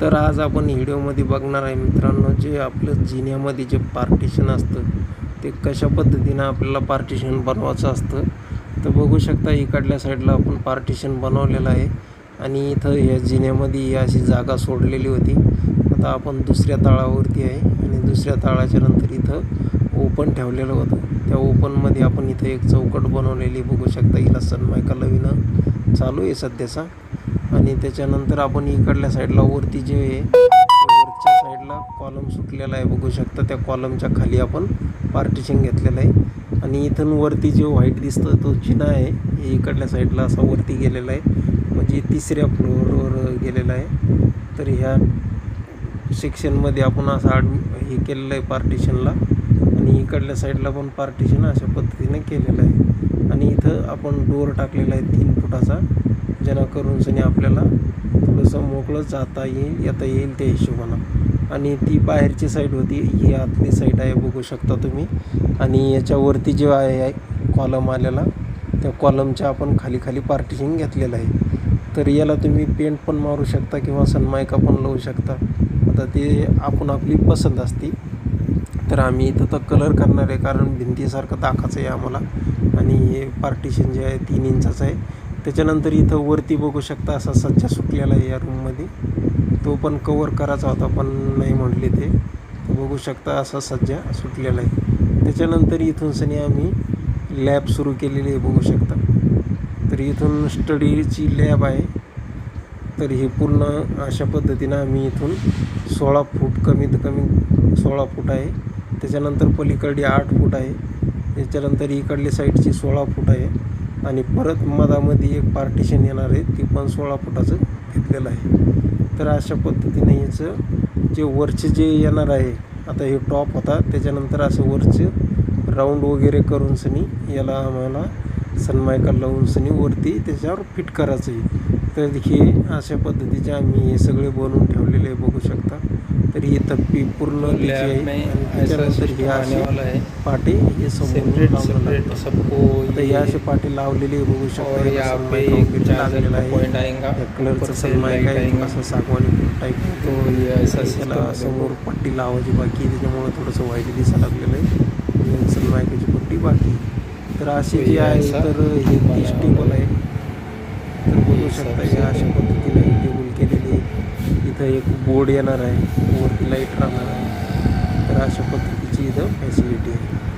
तर आज आपण व्हिडिओमध्ये बघणार आहे मित्रांनो जे आपलं जिन्यामध्ये जे पार्टिशन असतं ते कशा पद्धतीनं आपल्याला पार्टिशन बनवायचं असतं. तर बघू शकता इकडल्या साईडला आपण पार्टिशन बनवलेलं आहे. आणि इथं या जिन्यामध्ये ही अशी जागा सोडलेली होती. आता आपण दुसऱ्या तळावरती आहे. आणि दुसऱ्या तळाच्या नंतर इथं ओपन ठेवलेलं होतं. त्या ओपनमध्ये आपण इथं एक चौकट बनवलेली बघू शकता. हिला सनमायका लवीनं चालू आहे सध्याचा. आणि त्याच्यानंतर आपण इकडल्या साईडला वरती जे आहे वरच्या साईडला कॉलम सुटलेला आहे बघू शकता त्या कॉलमच्या खाली आपण पार्टिशन घेतलेलं आहे. आणि इथून वरती जे व्हाईट दिसतं तो चिना आहे हे इकडल्या साईडला असा वरती गेलेला आहे. म्हणजे तिसऱ्या फ्लोअरवर गेलेला आहे. तर ह्या सेक्शनमध्ये आपण असं आड हे केलेलं आहे पार्टिशनला आणि इकडल्या साईडला पण पार्टिशन अशा पद्धतीने केलेलं आहे. आणि इथं आपण डोअर टाकलेला आहे तीन फुटाचा. जेणेकरून सनी आपल्याला थोडंसं मोकळं जाता येईल येता येईल त्या हिशोबानं. आणि ती बाहेरची साईड होती ही आतली साईड आहे बघू शकता तुम्ही. आणि याच्यावरती जे आहे कॉलम आलेला त्या कॉलमच्या आपण खाली खाली पार्टिशन घेतलेलं आहे. तर याला तुम्ही पेंट पण मारू शकता किंवा सनमायका पण लावू शकता. आता ते आपण आपली पसंत असते तर आम्ही इथं तर कलर करणार आहे कारण भिंतीसारखं दाखाचं आहे आम्हाला. आणि हे पार्टिशन जे आहे तीन इंचाचं आहे. त्याच्यानंतर इथं वरती बघू शकता असा सज्जा सुटलेला आहे या रूममध्ये तो पण कवर करायचा होता पण नाही म्हटले ते. बघू शकता असा सज्जा सुटलेला आहे. त्याच्यानंतर इथून सनी आम्ही लॅब सुरू केलेली आहे बघू शकता. तर इथून स्टडीची लॅब आहे. तर हे पूर्ण अशा पद्धतीनं आम्ही इथून सोळा फूट कमीत कमी सोळा फूट आहे. त्याच्यानंतर पलीकडे आठ फूट आहे. त्याच्यानंतर इकडली साईडची सोळा फूट आहे. आणि परत मधामध्ये एक पार्टिशन येणार आहे ती पण सोळा फुटाचं घेतलेलं आहे. तर अशा पद्धतीने याचं जे वरचे जे येणार आहे आता हे टॉप होता त्याच्यानंतर असं वरचं राऊंड वगैरे करून सनी याला आम्हाला सनमायका लावून सनी वरती त्याच्यावर फिट करायचं आहे. तर हे अशा पद्धतीचे आम्ही हे सगळे बनवून ठेवलेले आहे बघू शकता. तर ही तप्पी पूर्ण असे पाटे हे सेपरेट सेपरेट. सबको आता हे असे पाटे लावलेले बघू शकता. और यहाँ असं पे मायका एक वगैरे चार्जर लागलेला का आहे या कलरचं ऊपर से सनमायका लाइट आहे आएगा. असं सागवानी टाईप तो ये ऐसा त्याला system समोर पट्टी लावायची बाकी त्याच्यामुळे थोडंसं वाईट दिसायला लागलेलं आहे. सनमायकाची पट्टी बाकी तर अशी तो जी ये आहे तर हे बना तीस हुआ टेबल है. आहे. तर बघू ये शकता हे अशा पद्धतीने इथं एक बोर्ड येणार आहे. वरती लाइट राहणार आहे. तर अशा पद्धतीची इथं फॅसिलिटी आहे.